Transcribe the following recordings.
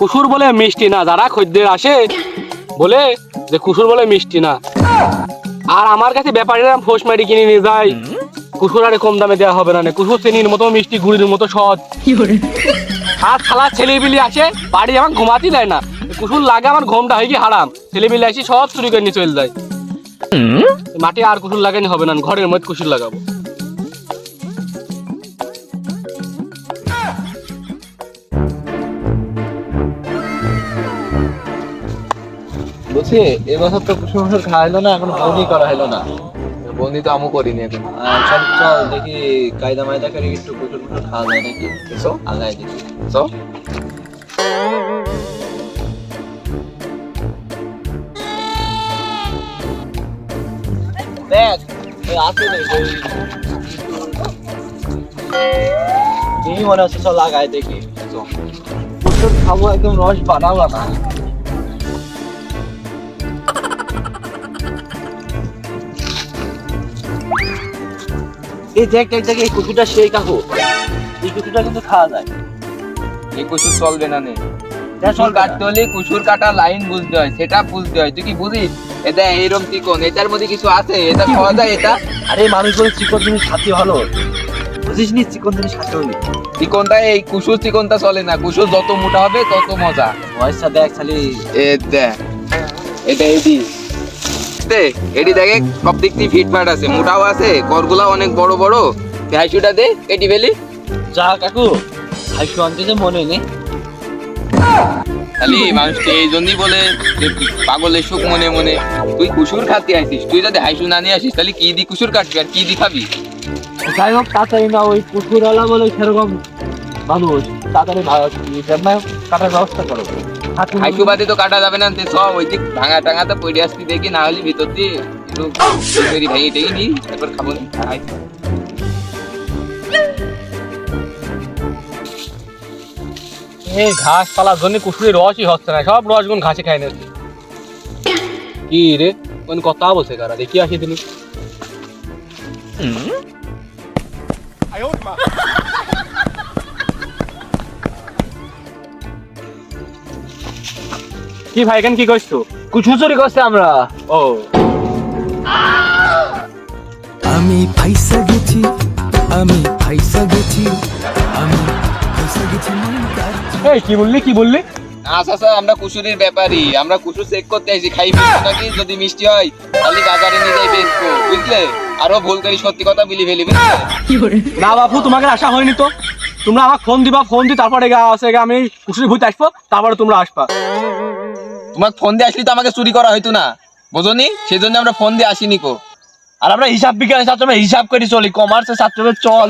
কুসুর বলে মিষ্টি না যারা খদ্দের আসে বলে যে কুসুর বলে মিষ্টি না। আর আমার কাছে ব্যাপারীরা ফোস মারি কিনে নিয়ে যায়। কুসুর আরে কম দামে দেওয়া হবে না নে। কুসুর চিনির মতো মিষ্টি গুড়ির মতো সহজ। আর খালা ছেলেবিলি আসে বাড়ি আমার ঘুমাতেই দেয় না। কুসুর লাগে আমার ঘুমটা হয় কি হারাম। ছেলেবিলি আসি সব চুরি করে নিয়ে চলে যায়। মাটি আর কুসুর লাগানি হবে না ঘরের মধ্যে কুসুর লাগাবো। বলছি এবছর তো কুসুম কুসুর খাওয়া হলো না, এখন বন্দি করা হলো না। বন্দি তো আমু করিনি এখন। চল চল, দেখি কায়দা মায়দা করে একটু কুসুর খাওয়া যায় নাকি? সো আল্লাহ দেখি সো দেখ আছে ওই দেখি মনে হচ্ছে, চল লাগাই দেখি। খাব একদম রস বানাবো না। এই দেখ দেখ দেখ এই কুকুরটা সেই কাকু। এই কুকুরটা কিন্তু খাওয়া যায়। এই কুসুর চলবে না নে। কুসুর কাটতে হলে কুসুর কাটা লাইন বুঝতে হয় সেটা বুঝতে হয়। তুই কি বুঝিস? এটা এইরকম চিকন এটার মধ্যে কিছু আছে? এটা খাওয়া যায় এটা? আরে মানুষ বলে চিকন জিনিস খাতে ভালো। বুঝিস নি চিকন জিনিস খাতে হলে চিকনটা এই কুসুর চিকনটা চলে না। কুসুর যত মোটা হবে তত মজা। বয়সটা দেখ খালি। এ দেখ এটা এডি দে এডি দেখে সব দিক দিয়ে ফিটফাট আছে মোটাও আছে করগুলা অনেক বড় বড়। ভ্যাসুটা দে এডি বেলি যা কাকু হাইশু আনতে যে মনে নেই। খালি মানুষকে এই জন্যই বলে যে পাগলের সুখ মনে মনে। তুই কুসুর খাতে আসিস তুই যদি হাইসু না নিয়ে আসিস তাহলে কি দি কুসুর কাটবি আর কি দি খাবি? যাই হোক তাড়াতাড়ি না ওই পুকুরওয়ালা বলে সেরকম মানুষ। তাড়াতাড়ি ভাড়া কাটার ব্যবস্থা করো। হাইসু বাদে তো কাটা যাবে না সব ওই দিক ভাঙা টাঙা তো পড়ে আসতি দেখি না হলে ভিতর দিয়ে একটু তৈরি ভেঙে টেঙে নি তারপর খাব নি এই ঘাস পালার জন্য কুসুরের রসই হচ্ছে না সব রস রসগুন ঘাসে খাই নিচ্ছে কি রে কোন কথা বলছে কারা? দেখি আসি তিনি। কি ভাই এখানে কি করছ? কুচু চুরি করছে আমরা। ও। আমি ফাইসা গেছি আমি ফাইসা গেছি আমি ফাইসা গেছি এই কি বললি কি বললি? আচ্ছা আচ্ছা আমরা কুসুরির ব্যাপারী। আমরা কুসুর চেক করতে আইছি খাই বেচবো নাকি? যদি মিষ্টি হয় তাহলে বাজারে নিয়ে যাই বেচবো বুঝলে? আরও ভুল করি সত্যি কথা বলি ফেলি বুঝলে? না বাপু তোমাকে আশা হয়নি তো। তোমরা আমাকে ফোন দিবা ফোন দি তারপরে গা আছে গা আমি কুসুরি ভূত আসব তারপরে তোমরা আসবা। তোমাকে ফোন দিয়ে আসলে তো আমাকে চুরি করা হইতো না। বোঝনি? সেই জন্য আমরা ফোন দিয়ে আসিনি কো। আর আমরা হিসাব বিজ্ঞানের ছাত্র হিসাব করে, চলি। কমার্সের ছাত্রদের চল।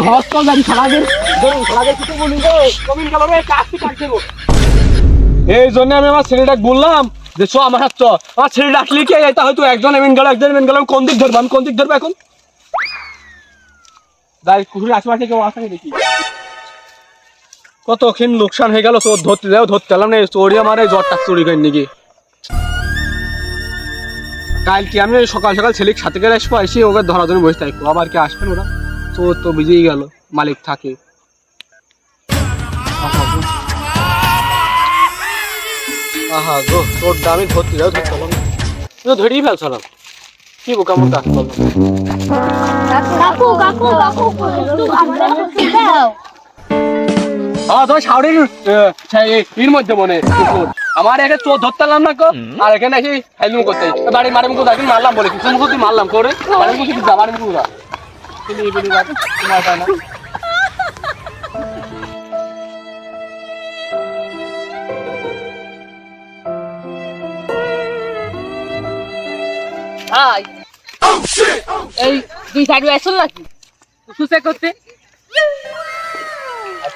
ধস তো জানি খালাদের খালাদের কিছু বলি গো কমিন গেল রে কাটতে কাটতে এই জন্য আমি আমার ছেলেটাকে বললাম যে চ আমার হাত চ আমার ছেলেটা আসলে কি? এটা হয়তো একজন এমন গেল, একজন এমন গেল। কোন দিক ধরবো? আমি কোন দিক ধরবো এখন? যাই, কুকুরের আশেপাশে কেউ আসে দেখি কতক্ষণ লোকসান হয়ে গেল চোর ধরতে যাও ধরতে পেলাম না চোরি আমার এই জ্বরটা চুরি করে নাকি কালকে আমি সকাল সকাল ছেলেকে সাথে করে আসব এসে ওকে ধরার জন্য বসে থাকব। আবার কি আসবেন ওরা? চোর তো বুঝেই গেল মালিক থাকে। আহা গো। চোরটা আমি ধরতে যাও ধরতে পারলাম না। তো ধরেই ফেলছিলাম কি বোকা মোটা? কাকু কাকু কাকু আমাদের দাও। হ্যাঁ তোমার শাওরির এর মধ্যে মনে আমার একে চোর ধরতে না কো আর এখানে এসে ফাইলুম করতে বাড়ি মারি মুখো দেখি মারলাম বলে কিছু মুখো মারলাম করে মুখো যা মুখো যা। পায় না হাই। এই দুই সাইড আসল নাকি? সুসে করতে।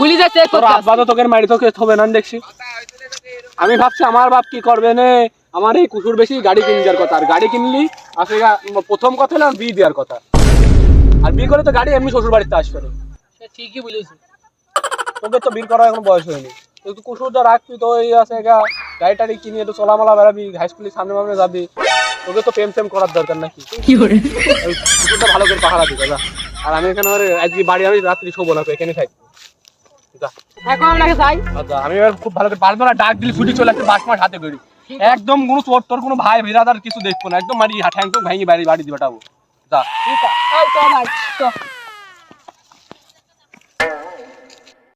বলি যে চেক তোর আব্বা তো তোকে মারি তোকে হবে না দেখছি। আমি ভাবছি আমার বাপ কি করবে নে? আমার এই কুকুর বেশি গাড়ি কিনে দেওয়ার কথা। আর গাড়ি কিনলি আসলে প্রথম কথা হলো আমার বিয়ে দেওয়ার কথা। আর বিয়ে করে তো গাড়ি এমনি শ্বশুর বাড়িতে আসবে ঠিকই বলেছে। তোকে তো বিল করার এখন বয়স হয়নি। তুই তো কুসুরটা রাখবি তো এই আছে গা গাড়ি টাড়ি কিনে একটু চলামালা বেড়াবি হাই স্কুলের সামনে সামনে যাবি। তোকে তো প্রেম প্রেম করার দরকার নাকি? ওই কুকুরটা ভালো করে পাহারা দিবে আর আমি এখানে আজকে বাড়ি আমি রাত্রি শোবো না তো এখানে থাকব যা এখন আপনাকে যাই। আচ্ছা আমি এবার খুব ভালো করে পারব না ডাক দিলে ছুটি চলে একটা বাস মাস হাতে করি। একদম কোনো তোর তোর কোনো ভাই ভেরাদার কিছু দেখব না একদম মারি ঠ্যাং ভাঙি বাড়ি বাড়ি দিবে যা। ঠিক আছে।